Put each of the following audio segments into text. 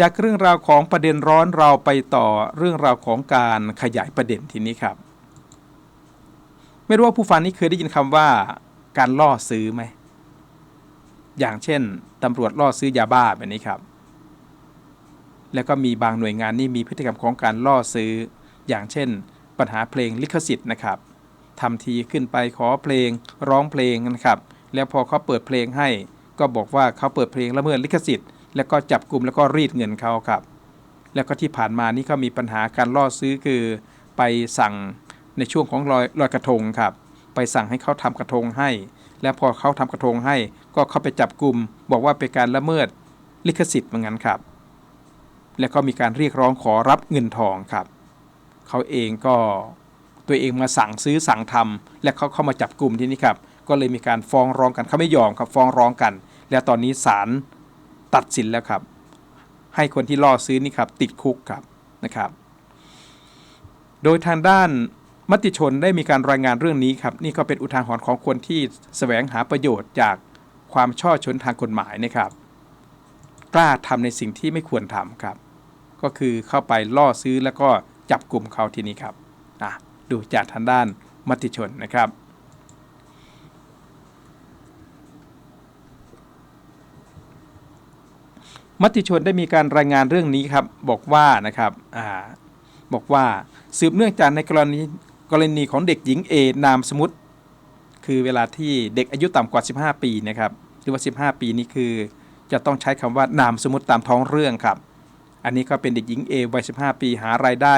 จากเรื่องราวของประเด็นร้อนเราไปต่อเรื่องราวของการขยายประเด็นทีนี้ครับ ไม่รู้ว่าผู้ฟังนี้เคยได้ยินคำว่า การล่อซื้อไหมอย่างเช่นตำรวจล่อซื้อยาบ้าแบบนี้ครับ แล้วก็มีบางหน่วยงานนี่มีพฤติกรรมของการล่อซื้อ อย่างเช่น ปัญหาเพลงลิขสิทธิ์นะครับทำทีขึ้นไปขอเพลงร้องเพลงนะครับ แล้วพอเขาเปิดเพลงให้ ก็บอกว่าเขาเปิดเพลงละเมิดลิขสิทธิ์ แล้วก็จับกลุ่มแล้วก็รีดเงินเขาครับ แล้วก็ที่ผ่านมานี่ก็มีปัญหาการล่อซื้อคือไปสั่งในช่วงของลอยลอยกระทงครับ ไปสั่งให้เขาทำกระทงให้ แล้วพอเขาทำกระทงให้ ก็เข้าไปจับกลุ่มบอกว่าเป็นการละเมิดลิขสิทธิ์เหมือนกันครับ แล้วก็มีการเรียกร้องขอรับเงินทองครับ เขาเองก็ตัวเองมาสั่งซื้อสั่งทำและเขาเข้ามาจับกลุ่มที่นี่ครับ ก็เลยมีการฟ้องร้องกันเขาไม่ยอมครับฟ้องร้องกัน แล้วตอนนี้ศาล ตัดสินแล้วครับ ให้คนที่ล่อซื้อนี่ครับ ติดคุกครับนะครับ โดยทางด้านมติชนได้มีการรายงานเรื่องนี้ครับ นี่ก็เป็นอุทาหรณ์ของคนที่แสวงหาประโยชน์จากความช่อชนทางกฎหมายนะครับ กล้าทำในสิ่งที่ไม่ควรทำครับ ก็คือเข้าไปล่อซื้อแล้วก็จับกลุ่มเขาทีนี้ครับอะดูจากทางด้านมติชนนะครับ มติชนได้มีการรายงานเรื่องนี้ครับบอกว่านะครับอบอกว่าสืบเนื่องจากในกรณีกรณีของเด็กหญิงเอนามสมมติ คือเวลาที่เด็กอายุต่ำกว่า 15 ปีนะครับหรือว่า 15 ปีนี่คือจะต้องใช้คำว่านามสมมติตามท้องเรื่องครับ อันนี้ก็เป็นเด็กหญิงเอวัย 15 ปีหารายได้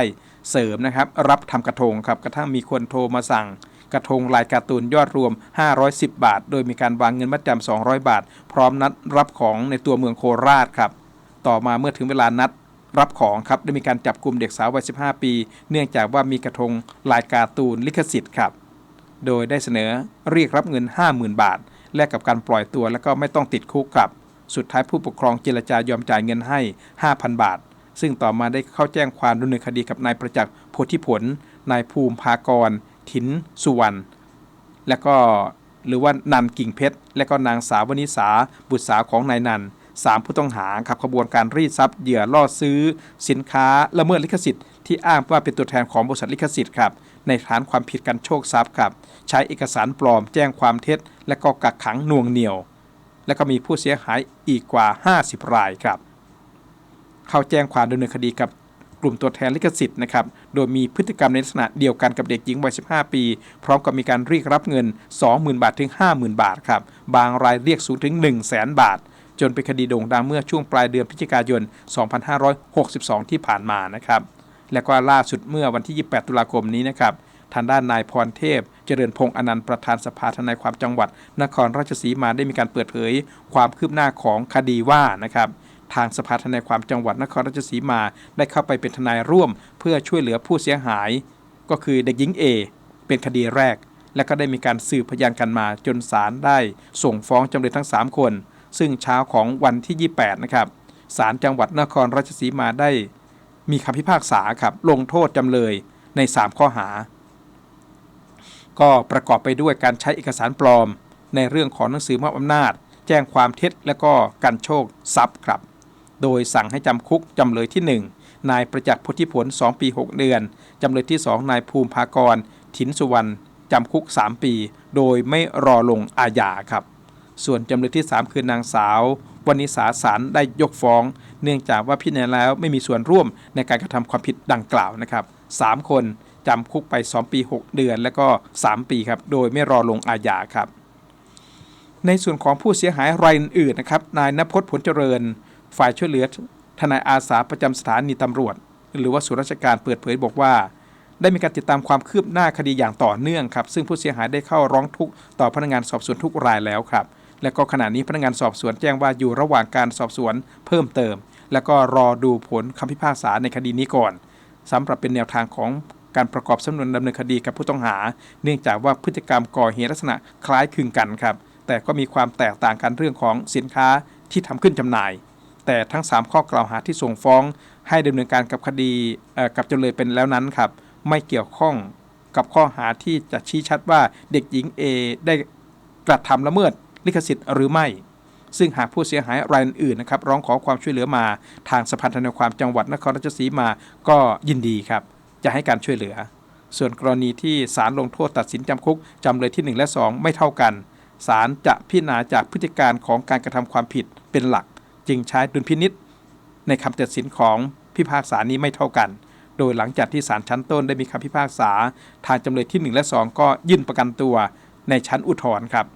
เสริมนะครับ รับทำกระทงครับกระทั่งมีคนโทรมาสั่ง กระทงลายการ์ตูนยอดรวม 510 บาท โดยมีการวางเงินมัดจำ200 บาท พร้อมนัดรับของในตัวเมืองโคราชครับ ต่อมาเมื่อถึงเวลานัดรับของครับได้มีการจับกลุ่มเด็กสาววัย 15 ปี เนื่องจากว่ามีกระทงลายการ์ตูนลิขสิทธิ์ครับ โดยได้เสนอเรียกรับเงิน 50,000 บาท แลกกับการปล่อยตัวแล้วก็ไม่ต้องติดคุกครับ สุดท้ายผู้ปกครองเจรจายอมจ่ายเงินให้ 5,000 บาท ซึ่งต่อมาได้เข้าแจ้งความดำเนินคดีกับนายประจักษ์โพธิผล นายภูมิภากร ถินสุวรรณและก็หรือว่านันกิ่งเพชร และก็นางสาววนิสาบุตรสาวของนายนันสามผู้ต้องหาขับขบวนการรีดทรัพย์เหยื่อล่อซื้อ สินค้าละเมิดลิขสิทธิ์ที่อ้างว่าเป็นตัวแทนของบริษัทลิขสิทธิ์ครับในฐานความผิดการโชคทรัพย์ครับใช้เอกสารปลอมแจ้งความเท็จ และก็กักขังน่วงเหนี่ยว และก็มีผู้เสียหายอีกกว่า 50 รายครับ เข้าแจ้งความดำเนินคดีกับ กลุ่มตัวแทนลิขสิทธิ์นะครับ โดยมีพฤติกรรมในลักษณะเดียวกันกับเด็กหญิงวัย 15 ปี พร้อมกับมีการเรียกรับเงิน 20,000 บาทถึง 50,000 บาทครับ บางรายเรียกสูงถึง 100,000 บาท จนเป็นคดีโด่งดังเมื่อช่วงปลายเดือนพฤศจิกายน 2562 ที่ผ่านมานะครับ และก็ล่าสุดเมื่อวันที่ 28 ตุลาคมนี้นะครับทางด้านนายพรเทพ เจริญพงษ์อนันต์ประธานสภาทนายความจังหวัด นครราชสีมาได้มีการเปิดเผย ความคืบหน้าของคดีว่านะครับ ทางสภาทนายความจังหวัดนครราชสีมา ได้เข้าไปเป็นทนายร่วม เพื่อช่วยเหลือผู้เสียหาย ก็คือเด็กหญิง A เป็นคดีแรก และก็ได้มีการสืบพยานกันมาจนศาลได้ส่งฟ้องจำเลยทั้ง 3 คน ซึ่งเช้าของวันที่ 28 นะครับศาลจังหวัดนครราชสีมาได้ มีคำพิพากษาครับลงโทษจำเลยใน 3 ข้อหา ก็ประกอบไปด้วยการใช้เอกสารปลอม ในเรื่องของหนังสือมอบอำนาจ แจ้งความเท็จและก็การโชคทรัพย์ครับ โดยสั่งให้จำคุกจำเลยที่ 1 นายประจักษ์พุทธิผล 2 ปี 6 เดือน จำเลยที่ 2 นายภูมิภากรถินสุวรรณจำคุก 3 ปี โดยไม่รอลงอาญาครับ ส่วนจำเลยที่ 3 คือนางสาววนิสาสารได้ยกฟ้อง เนื่องจากว่าพิจารณาแล้วไม่มีส่วนร่วมในการกระทำความผิดดังกล่าวนะครับ3คนจำคุกไป 2 ปี 6 เดือน และก็ 3 ปีครับ โดยไม่รอลงอาญาครับ ในส่วนของผู้เสียหายรายอื่นๆนะครับ นายนพจน์ผลเจริญ ฝ่ายช่วยเหลือทนายอาสาประจำสถานีตำรวจ หรือว่าส่วนราชการเปิดเผยบอกว่า ได้มีการติดตามความคืบหน้าคดีอย่างต่อเนื่องครับ ซึ่งผู้เสียหายได้เข้าร้องทุกข์ต่อพนักงานสอบสวนทุกรายแล้วครับ และก็ขณะนี้พนักงานสอบสวนแจ้งว่าอยู่ระหว่างการสอบสวนเพิ่มเติม แล้วก็รอดูผลคำพิพากษาในคดีนี้ก่อนสำหรับเป็นแนวทางของการประกอบสำนวนดำเนินคดีกับผู้ต้องหา เนื่องจากว่าพฤติกรรมก่อเหตุลักษณะคล้ายคลึงกันครับ แต่ก็มีความแตกต่างกันเรื่องของสินค้าที่ทำขึ้นจำหน่าย แต่ทั้ง 3 ข้อกล่าวหาที่ส่งฟ้อง ให้ดำเนินการกับคดีกับจำเลยเป็นแล้วนั้นครับ ไม่เกี่ยวข้องกับข้อหาที่จะชี้ชัดว่าเด็กหญิง A ได้กระทำละเมิดลิขสิทธิ์หรือไม่ ซึ่งหากผู้เสียหายรายอื่นนะครับร้องขอความช่วยเหลือมาทางสภาทนายความจังหวัดนครราชสีมาก็ยินดีครับ จะให้การช่วยเหลือ ส่วนกรณีที่ศาลลงโทษตัดสินจำคุกจำเลยที่ 1 และ 2 ไม่เท่ากันศาลจะพิจารณาจากพฤติการของการกระทำความผิดเป็นหลัก จึงใช้ดุลพินิษในคำตัดสินของพิพากษานี้ไม่เท่ากัน โดยหลังจากที่ศาลชั้นต้นได้มีคำพิพากษา ทางจำเลยที่ 1 และ 2 ก็ยื่นประกันตัวในชั้นอุทธรณ์ครับ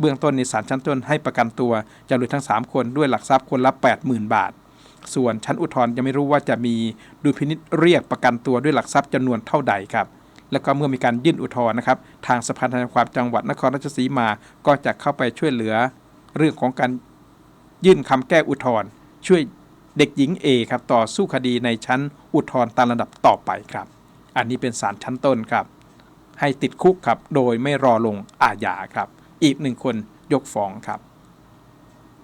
เบื้องต้นในศาลชั้นต้นให้ประกันตัวจำเลยทั้ง 3 คนด้วยหลักทรัพย์คนละ 80,000 บาท ส่วนชั้นอุทธรณ์ยังไม่รู้ว่าจะมีดุลพินิษเรียกประกันตัวด้วยหลักทรัพย์จำนวนเท่าใดครับแล้วก็เมื่อมีการยื่นอุทธรณ์นะครับ ทางสภาทนายความจังหวัดนครราชสีมา ก็จะเข้าไปช่วยเหลือ เรื่องของการ ยื่นคำแก้อุทธรณ์ช่วยเด็กหญิง A ครับต่อสู้คดีในชั้นอุทธรณ์ตามระดับต่อไปครับ อันนี้เป็นศาลชั้นต้นครับ ให้ติดคุกครับโดยไม่รอลงอาญาครับ อีกหนึ่งคนยกฟ้องครับ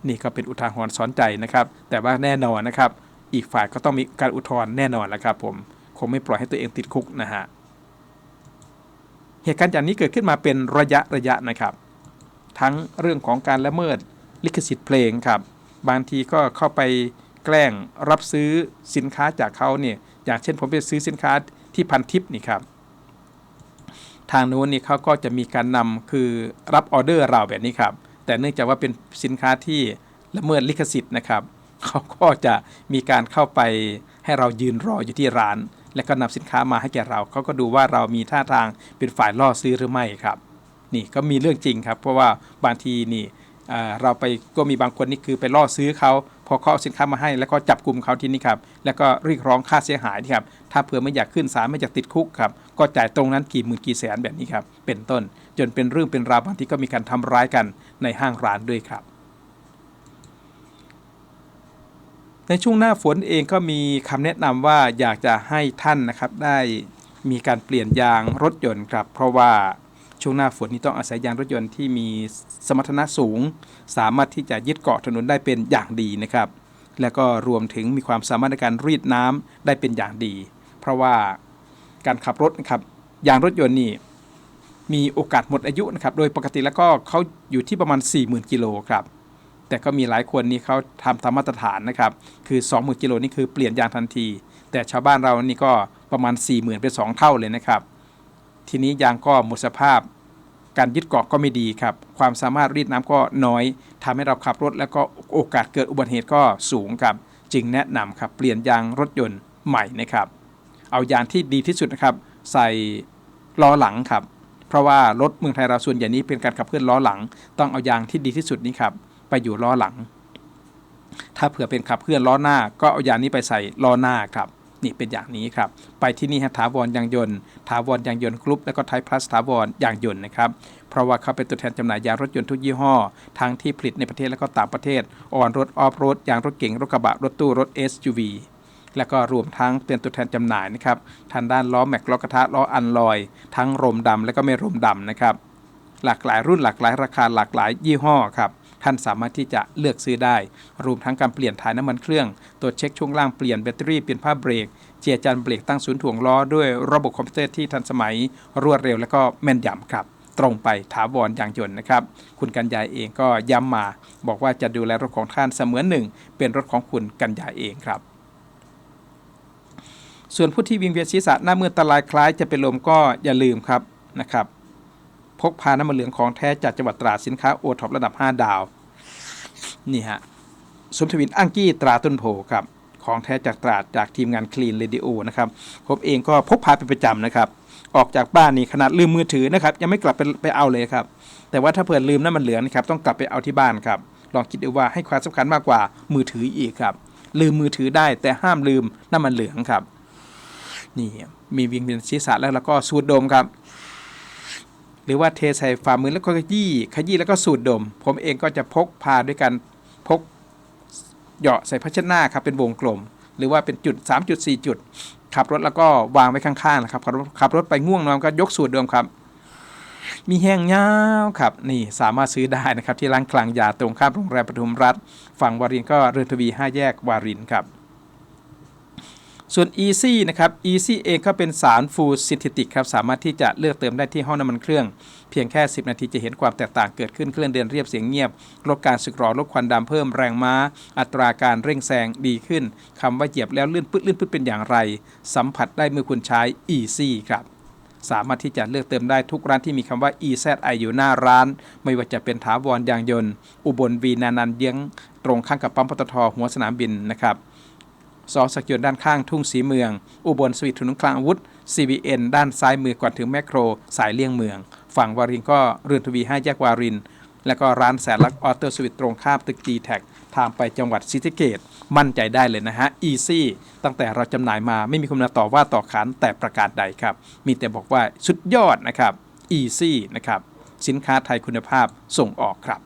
นี่ก็เป็นอุทาหรณ์สอนใจนะครับ แต่ว่าแน่นอนนะครับ อีกฝ่ายก็ต้องมีการอุทธรณ์แน่นอนแล้วครับผมคงไม่ปล่อยให้ตัวเองติดคุกนะฮะเหตุการณ์อย่างนี้เกิดขึ้นมาเป็นระยะระยะนะครับ ทั้งเรื่องของการละเมิด ลิขสิทธิ์เพลงครับ บางทีก็เข้าไปแกล้งรับซื้อสินค้าจากเขาเนี่ยอย่างเช่นผมไปซื้อสินค้าที่พันทิปนี่ครับ ทางนู้นนี่เขาก็จะมีการนำคือรับออเดอร์เราแบบนี้ครับ แต่เนื่องจากว่าเป็นสินค้าที่ละเมิดลิขสิทธิ์นะครับเขาก็จะมีการเข้าไปให้เรายืนรออยู่ที่ร้าน แล้วก็นำสินค้ามาให้แก่เราเขาก็ดูว่าเรามีท่าทางเป็นฝ่ายล่อซื้อหรือไม่ครับ นี่ก็มีเรื่องจริงครับ เพราะว่าบางทีนี่ เราไปก็มีบางคนนี่คือไปล่อซื้อเขาพอเขาเอาสินค้ามาให้ แล้วก็จับกลุ่มเขาที่นี่ครับแล้วก็เรียกร้องค่าเสียหายนี่ครับถ้าเผื่อไม่อยากขึ้นศาลไม่อยากติดคุกครับก็จ่ายตรงนั้นกี่หมื่นกี่แสนแบบนี้ครับเป็นต้น จนเป็นเรื่องเป็นราวบางทีก็มีการทำร้ายกันในห้างร้านด้วยครับในช่วงหน้าฝนเองก็มีคำแนะนำว่าอยากจะให้ท่านนะครับได้มีการเปลี่ยนยางรถยนต์ครับเพราะว่า ช่วงหน้าฝนนี้ต้องอาศัยยางรถยนต์ที่มีสมรรถนะสูง สามารถที่จะยึดเกาะถนนได้เป็นอย่างดีนะครับ แล้วก็รวมถึงมีความสามารถในการรีดน้ำได้เป็นอย่างดี เพราะว่าการขับรถนะครับยางรถยนต์นี่มีโอกาสหมดอายุนะครับ โดยปกติแล้วก็เขาอยู่ที่ประมาณ 40,000กิโลครับ แต่ก็มีหลายคนนี่เขาทำตามมาตรฐานนะครับ คือ 20,000กิโลนี่คือเปลี่ยนยางทันที แต่ชาวบ้านเรานี่ก็ประมาณ 40,000เป็น2เท่าเลยนะครับ ทีนี้ยางก็หมดสภาพ การยึดเกาะก็ไม่ดีครับ ความสามารถรีดน้ำก็น้อยทำให้เราขับรถ แล้วก็โอกาสเกิดอุบัติเหตุก็สูงครับ จึงแนะนำครับเปลี่ยนยางรถยนต์ใหม่นะครับ เอายางที่ดีที่สุดนะครับ ใส่ล้อหลังครับ เพราะว่ารถเมืองไทยเราส่วนใหญ่นี้เป็นการขับเคลื่อนล้อหลัง ต้องเอายางที่ดีที่สุดนี้ครับไปอยู่ล้อหลัง ถ้าเผื่อเป็นขับเคลื่อนล้อหน้า ก็เอายางนี้ไปใส่ล้อหน้าครับ นี่เป็นอย่างนี้ครับ ไปที่นี่ฮะถาวรยางยนต์ถาวรยางยนต์กรุ๊ปแล้วก็ไทยพลัสถาวรยางยนต์นะครับเพราะว่าเขาเป็นตัวแทนจำหน่ายยางรถยนต์ทุกยี่ห้อ ทั้งที่ผลิตในประเทศและก็ต่างประเทศออนรถออฟรถยางรถเก๋งรถกระบะรถตู้รถ SUV แล้วก็รวมทั้งเป็นตัวแทนจำหน่ายนะครับทางด้านล้อแม็กล้อกระทะล้ออันลอย ทั้งรมดำและก็ไม่รมดำนะครับ หลากหลายรุ่นหลากหลายราคาหลากหลายยี่ห้อครับท่านสามารถที่จะเลือกซื้อได้ รวมทั้งการเปลี่ยนถ่ายน้ำมันเครื่อง ตรวจเช็คช่วงล่างเปลี่ยนแบตเตอรี่เปลี่ยนผ้าเบรก เจียจันเบรกตั้งศูนย์ถ่วงล้อด้วยระบบคอมพิวเตอร์ที่ทันสมัย รวดเร็วและก็แม่นยำครับ ตรงไปถาวรยางยนต์นะครับ คุณกัญญาเองก็ย้ำมา บอกว่าจะดูแลรถของท่านเสมือนหนึ่ง เป็นรถของคุณกัญญาเองครับส่วนผู้ที่วิงเวียนศีรษะหน้ามืดตาลายคล้ายจะเป็นลมก็อย่าลืมครับนะครับ พกพาน้ำมันเหลืองของแท้จากจังหวัดตราดสินค้าโอท็อประดับ 5 ดาว นี่ฮะสมทวินอังกี้ตราต้นโพครับ ของแท้จากตราดจากทีมงานคลีนเรดิโอนะครับผมเองก็พกพาเป็นประจำนะครับ ออกจากบ้านนี่ขนาดลืมมือถือนะครับ ยังไม่กลับไปไปเอาเลยครับ แต่ว่าถ้าเผื่อลืมน้ำมันเหลืองนะครับต้องกลับไปเอาที่บ้านครับลองคิดดูว่าให้ความสำคัญมากกว่ามือถืออีกครับ ลืมมือถือได้แต่ห้ามลืมน้ำมันเหลืองครับ นี่มีวิงเวียนศีรษะแล้วแล้วก็สูดดมครับ หรือว่าเทใส่ฝ่ามือแล้วก็ขยี้ขยี้แล้วก็สูดดม ผมเองก็จะพกพาด้วยกันพกเหยาะใส่ภาชนะครับเป็นวงกลม หรือว่าเป็นจุด 3 จุด 4 จุด ขับรถแล้วก็วางไว้ข้างๆนะครับขับรถขับรถไปง่วงนอนก็ยกสูดดมครับ มีแห้งยาครับนี่สามารถซื้อได้นะครับที่ร้านคลังยาตรงข้ามโรงแรมปทุมรัฐ ฝั่งวารินก็เรือนทวี 5 แยกวารินครับ ส่วน Easy นะครับ Easy เองก็เป็นสารฟูซินเทติกครับ สามารถที่จะเลือกเติมได้ที่ห้องน้ำมันเครื่อง เพียงแค่ 10 นาทีจะเห็นความแตกต่างเกิดขึ้นเครื่องเดินเรียบเสียงเงียบ ลดการสึกหรอลดควันดำเพิ่มแรงม้า อัตราการเร่งแซงดีขึ้นคำว่าเหยียบแล้วลื่นปึ๊ดลื่นปึ๊ดเป็นอย่างไร สัมผัสได้เมื่อคุณใช้ Easy ครับสามารถที่จะเลือกเติมได้ทุกร้านที่มีคำว่า EZI อยู่หน้าร้าน ไม่ว่าจะเป็นถาวรยางยนต์ อุบลวีนานันเยื้องตรงข้างกับปั๊มปตทหัวสนามบินนะครับ ซอสักยนด้านข้างทุ่งสีเมือง อุบลสวิตถนนกลางอาวุธ CBN ด้านซ้ายมือก่อนถึงแมคโคร สายเลี่ยงเมือง ฝั่งวารินก็เรือนทวี5แยกวาริน แล้วก็ร้านแสนลักษณ์ออโต้สวิตตรงข้ามตึก g t แททางไปจังหวัดศรีสะเกดมั่นใจได้เลยนะฮะ Easy ตั้งแต่เราจำหน่ายมาไม่มีคนมาต่อว่าต่อขานแต่ประการใดครับ มีแต่บอกว่าสุดยอดนะครับ Easy นะครับสินค้าไทยคุณภาพส่งออกครับ